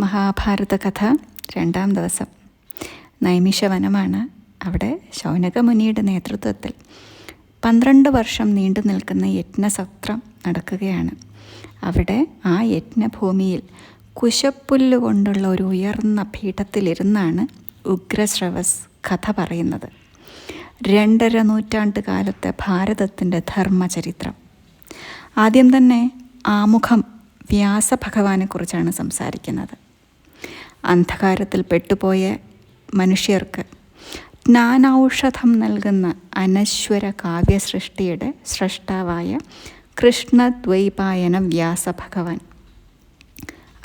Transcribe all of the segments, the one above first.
മഹാഭാരത കഥ രണ്ടാം ദിവസം. നൈമിഷവനമാണ് അവിടെ ശൗനകമുനിയുടെ നേതൃത്വത്തിൽ പന്ത്രണ്ട് വർഷം നീണ്ടു നിൽക്കുന്ന യജ്ഞസത്രം നടക്കുകയാണ്. അവിടെ ആ യജ്ഞഭൂമിയിൽ കുശപ്പുല്ല് കൊണ്ടുള്ള ഒരു ഉയർന്ന പീഠത്തിലിരുന്നാണ് ഉഗ്രശ്രവസ് കഥ പറയുന്നത്. രണ്ടര നൂറ്റാണ്ട് കാലത്തെ ഭാരതത്തിന്റെ ധർമ്മചരിത്രം. ആദ്യം തന്നെ ആമുഖം വ്യാസഭഗവാനെക്കുറിച്ചാണ് സംസാരിക്കുന്നത്. അന്ധകാരത്തിൽ പെട്ടുപോയ മനുഷ്യർക്ക് ജ്ഞാനൌഷധം നൽകുന്ന അനശ്വര കാവ്യസൃഷ്ടിയുടെ സൃഷ്ടാവായ കൃഷ്ണദ്വൈപായന വ്യാസ വ്യാസഭഗവാൻ.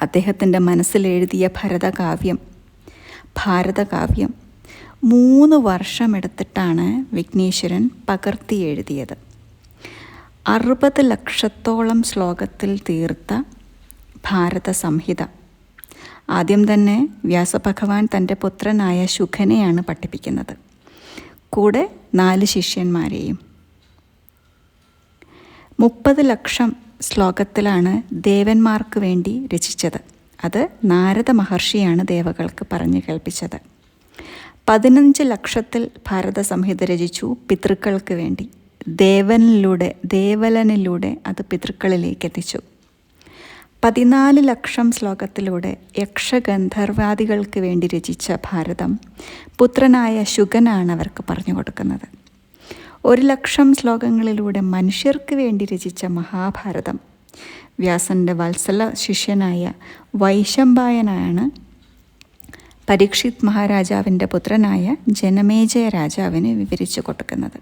അദ്ദേഹത്തിന്റെ മനസ്സിലെഴുതിയ ഭരതകാവ്യം ഭാരതകാവ്യം മൂന്ന് വർഷമെടുത്തിട്ടാണ് വിഘ്നേശ്വരൻ പകർത്തി എഴുതിയത്. അറുപത് ലക്ഷത്തോളം ശ്ലോകത്തിൽ തീർത്ത ഭാരത സംഹിത ആദ്യം തന്നെ വ്യാസഭഗവാൻ തന്റെ പുത്രനായ ശുഖനെയാണ് പഠിപ്പിക്കുന്നത്. കൂടെ നാല് ശിഷ്യന്മാരെയും. മുപ്പത് ലക്ഷം ശ്ലോകത്തിലാണ് ദേവന്മാർക്ക് വേണ്ടി രചിച്ചത്. അത് നാരദ മഹർഷിയാണ് ദേവകൾക്ക് പറഞ്ഞു കേൾപ്പിച്ചത്. പതിനഞ്ച് ലക്ഷത്തിൽ ഭാരത സംഹിത രചിച്ചു പിതൃക്കൾക്ക് വേണ്ടി. ദേവനിലൂടെ ദേവലനിലൂടെ അത് പിതൃക്കളിലേക്ക് എത്തിച്ചു. പതിനാല് ലക്ഷം ശ്ലോകത്തിലൂടെ യക്ഷഗന്ധർവാദികൾക്ക് വേണ്ടി രചിച്ച ഭാരതം പുത്രനായ ശുഗനാണ് അവർക്ക് പറഞ്ഞു കൊടുക്കുന്നത്. ഒരു ലക്ഷം ശ്ലോകങ്ങളിലൂടെ മനുഷ്യർക്ക് വേണ്ടി രചിച്ച മഹാഭാരതം. വ്യാസന്റെ വത്സല ശിഷ്യനായ വൈശമ്പായനാണ് പരീക്ഷിത് മഹാരാജാവിന്റെ പുത്രനായ ജനമേജയ രാജാവിന് വിവരിച്ചു കൊടുക്കുന്നത്.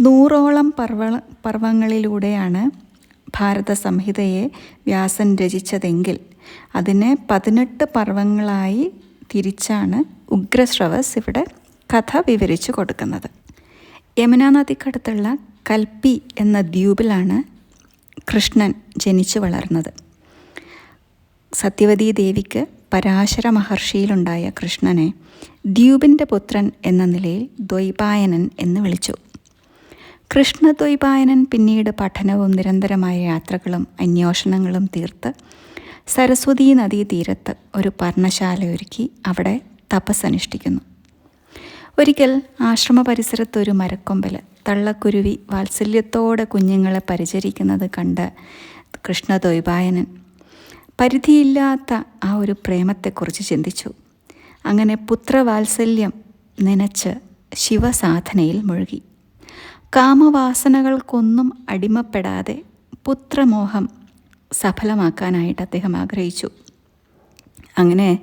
നൂറോളം പർവ പർവങ്ങളിലൂടെയാണ് ഭാരത സംഹിതയെ വ്യാസൻ രചിച്ചതെങ്കിൽ അതിനെ പതിനെട്ട് പർവങ്ങളായി തിരിച്ചാണ് ഉഗ്രശ്രവസ് ഇവിടെ കഥ വിവരിച്ചു കൊടുക്കുന്നത്. യമുനാ നദിക്കടുത്തുള്ള കൽപ്പി എന്ന ദ്വീപിലാണ് കൃഷ്ണൻ ജനിച്ചു വളർന്നത്. സത്യവതീ ദേവിക്ക് പരാശര മഹർഷിയിലുണ്ടായ കൃഷ്ണനെ ദ്വീപിന്റെ പുത്രൻ എന്ന നിലയിൽ ദ്വൈപായനൻ എന്ന് വിളിച്ചു. കൃഷ്ണദ്വൈപായനൻ പിന്നീട് പഠനവും നിരന്തരമായ യാത്രകളും അന്വേഷണങ്ങളും തീർത്ത് സരസ്വതീ നദീ തീരത്ത് ഒരു പർണശാല ഒരുക്കി അവിടെ തപസ്സനുഷ്ഠിക്കുന്നു. ഒരിക്കൽ ആശ്രമ പരിസരത്ത് ഒരു മരക്കൊമ്പൽ തള്ളക്കുരുവി വാത്സല്യത്തോടെ കുഞ്ഞുങ്ങളെ പരിചരിക്കുന്നത് കണ്ട് കൃഷ്ണദ്വൈപായനൻ പരിധിയില്ലാത്ത ആ ഒരു പ്രേമത്തെക്കുറിച്ച് ചിന്തിച്ചു. അങ്ങനെ പുത്രവാത്സല്യം നനച്ച് ശിവസാധനയിൽ മുഴുകി. കാമവാസനകൾക്കൊന്നും അടിമപ്പെടാതെ പുത്രമോഹം സഫലമാക്കാനായിട്ട് അദ്ദേഹം ആഗ്രഹിച്ചു. അങ്ങനെ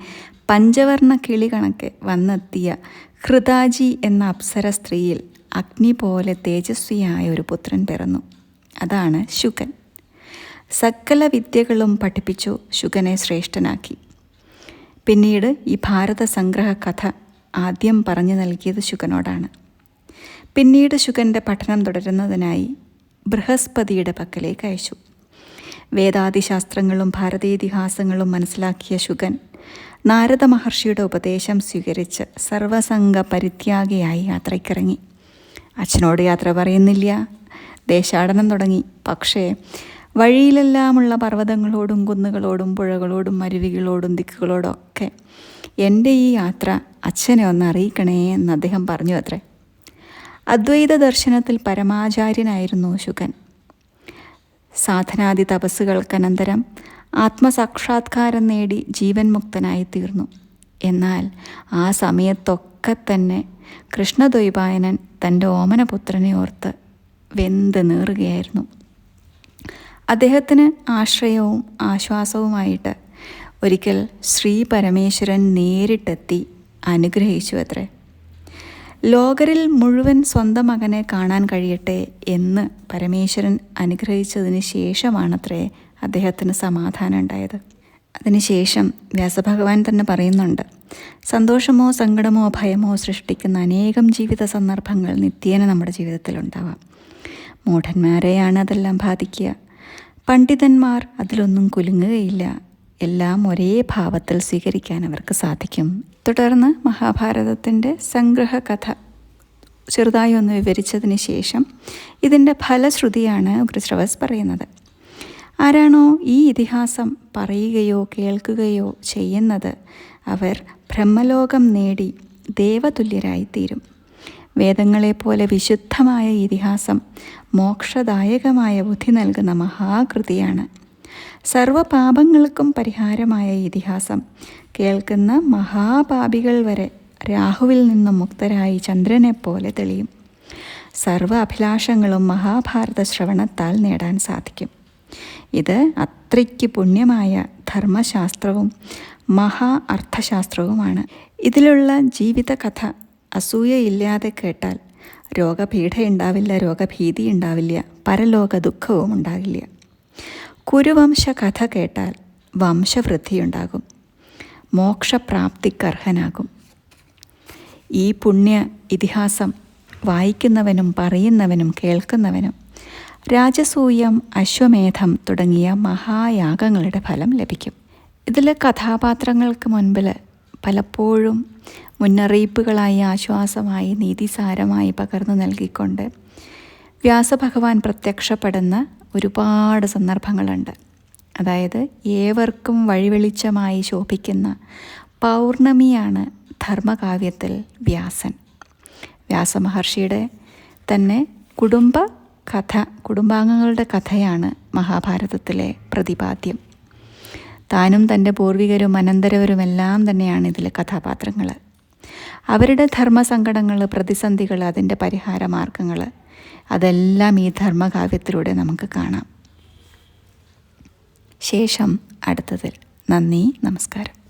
പഞ്ചവർണ കിളി കണക്കെ വന്നെത്തിയ ഹൃദാജി എന്ന അപ്സര സ്ത്രീയിൽ അഗ്നി പോലെ തേജസ്വിയായ ഒരു പുത്രൻ പിറന്നു. അതാണ് ശുകൻ സകല വിദ്യകളും പഠിപ്പിച്ചു ശുകനെ ശ്രേഷ്ഠനാക്കി. പിന്നീട് ഈ ഭാരത സംഗ്രഹ കഥ ആദ്യം പറഞ്ഞു നൽകിയത് ശുകനോടാണ് പിന്നീട് ശുഗന്റെ പഠനം തുടരുന്നതിനായി ബൃഹസ്പതിയുടെ പക്കലേക്ക് അയച്ചു. വേദാദിശാസ്ത്രങ്ങളും ഭാരതീതിഹാസങ്ങളും മനസ്സിലാക്കിയ ശുഗൻ നാരദ മഹർഷിയുടെ ഉപദേശം സ്വീകരിച്ച് സർവസംഘ പരിത്യാഗിയായി യാത്രയ്ക്കിറങ്ങി. അച്ഛനോട് യാത്ര പറയുന്നില്ല. ദേശാടനം തുടങ്ങി. പക്ഷേ വഴിയിലെല്ലാമുള്ള പർവതങ്ങളോടും കുന്നുകളോടും പുഴകളോടും അരുവികളോടും ദിക്കുകളോടും ഒക്കെ എന്റെ ഈ യാത്ര അച്ഛനെ ഒന്ന് അറിയിക്കണേ എന്ന് അദ്ദേഹം പറഞ്ഞു അത്രേ അദ്വൈത ദർശനത്തിൽ പരമാചാര്യനായിരുന്നു ശുകൻ സാധനാദി തപസ്സുകൾക്കനന്തരം ആത്മസാക്ഷാത്കാരം നേടി ജീവൻ മുക്തനായി തീർന്നു എന്നാൽ ആ സമയത്തൊക്കെ തന്നെ കൃഷ്ണദ്വൈപായനൻ തന്റെ ഓമനപുത്രനെ ഓർത്ത് വെന്ത് നീറുകയായിരുന്നു. അദ്ദേഹത്തിന് ആശ്രയവും ആശ്വാസവുമായിട്ട് ഒരിക്കൽ ശ്രീ പരമേശ്വരൻ നേരിട്ടെത്തി അനുഗ്രഹിച്ചു അത്രേ ലോകരിൽ മുഴുവൻ സ്വന്തം മകനെ കാണാൻ കഴിയട്ടെ എന്ന് പരമേശ്വരൻ അനുഗ്രഹിച്ചതിന് ശേഷമാണത്രേ അദ്ദേഹത്തിന് സമാധാനം ഉണ്ടായത്. അതിനുശേഷം വ്യാസഭഗവാൻ തന്നെ പറയുന്നുണ്ട് സന്തോഷമോ സങ്കടമോ ഭയമോ സൃഷ്ടിക്കുന്ന അനേകം ജീവിത സന്ദർഭങ്ങൾ നിത്യേന നമ്മുടെ ജീവിതത്തിൽ ഉണ്ടാവാം. മൂഢന്മാരെയാണ് അതെല്ലാം ബാധിക്കുക. പണ്ഡിതന്മാർ അതിലൊന്നും കുലുങ്ങുകയില്ല. എല്ലാം ഒരേ ഭാവത്തിൽ സ്വീകരിക്കാൻ അവർക്ക് സാധിക്കും. തുടർന്ന് മഹാഭാരതത്തിന്റെ സംഗ്രഹ കഥ ചെറുതായി ഒന്ന് വിവരിച്ചതിന് ശേഷം ഇതിന്റെ ഫലശ്രുതിയാണ് ഉഗ്രശ്രവസ് പറയുന്നത്. ആരാണോ ഈ ഇതിഹാസം പറയുകയോ കേൾക്കുകയോ ചെയ്യുന്നത് അവർ ബ്രഹ്മലോകം നേടി ദേവതുല്യരായിത്തീരും. വേദങ്ങളെപ്പോലെ വിശുദ്ധമായ ഇതിഹാസം മോക്ഷദായകമായ ബുദ്ധി നൽകുന്ന മഹാകൃതിയാണ് സർവപാപങ്ങൾക്കും പരിഹാരമായ ഇതിഹാസം. കേൾക്കുന്ന മഹാപാപികൾ വരെ രാഹുവിൽ നിന്നും മുക്തരായി ചന്ദ്രനെ പോലെ തെളിയും. സർവ അഭിലാഷങ്ങളും മഹാഭാരത ശ്രവണത്താൽ നേടാൻ സാധിക്കും. ഇത് അത്രയ്ക്ക് പുണ്യമായ ധർമ്മശാസ്ത്രവും മഹാ അർത്ഥശാസ്ത്രവുമാണ്. ഇതിലുള്ള ജീവിതകഥ അസൂയയില്ലാതെ കേട്ടാൽ രോഗപീഠയുണ്ടാവില്ല രോഗഭീതി ഉണ്ടാവില്ല പരലോക ദുഃഖവും ഉണ്ടാകില്ല കുരുവംശ കഥ കേട്ടാൽ വംശവൃദ്ധിയുണ്ടാകും. മോക്ഷപ്രാപ്തിക്കർഹനാകും. ഈ പുണ്യ ഇതിഹാസം വായിക്കുന്നവനും പറയുന്നവനും കേൾക്കുന്നവനും രാജസൂയം അശ്വമേധം തുടങ്ങിയ മഹായാഗങ്ങളുടെ ഫലം ലഭിക്കും. ഇതിൽ കഥാപാത്രങ്ങൾക്ക് മുൻപിൽ പലപ്പോഴും മുന്നറിയിപ്പുകളായി ആശ്വാസമായി നീതിസാരമായി പകർന്നു നൽകിക്കൊണ്ട് വ്യാസഭഗവാൻ പ്രത്യക്ഷപ്പെടുന്ന ഒരുപാട് സന്ദർഭങ്ങളുണ്ട്. അതായത് ഏവർക്കും വഴിവെളിച്ചമായി ശോഭിക്കുന്ന പൗർണമിയാണ് ധർമ്മകാവ്യത്തിൽ വ്യാസൻ. വ്യാസമഹർഷിയുടെ തന്നെ കുടുംബ കഥ കുടുംബാംഗങ്ങളുടെ കഥയാണ് മഹാഭാരതത്തിലെ പ്രതിപാദ്യം. താനും തന്റെ പൂർവികരും അനന്തരവരുമെല്ലാം തന്നെയാണ് ഇതിലെ കഥാപാത്രങ്ങൾ അവരുടെ ധർമ്മസങ്കടങ്ങൾ പ്രതിസന്ധികൾ അതിന്റെ പരിഹാര മാർഗങ്ങൾ അതെല്ലാം ഈ ധർമ്മകാവ്യത്തിലൂടെ നമുക്ക് കാണാം. ശേഷം അടുത്തതിൽ. നന്ദി നമസ്കാരം.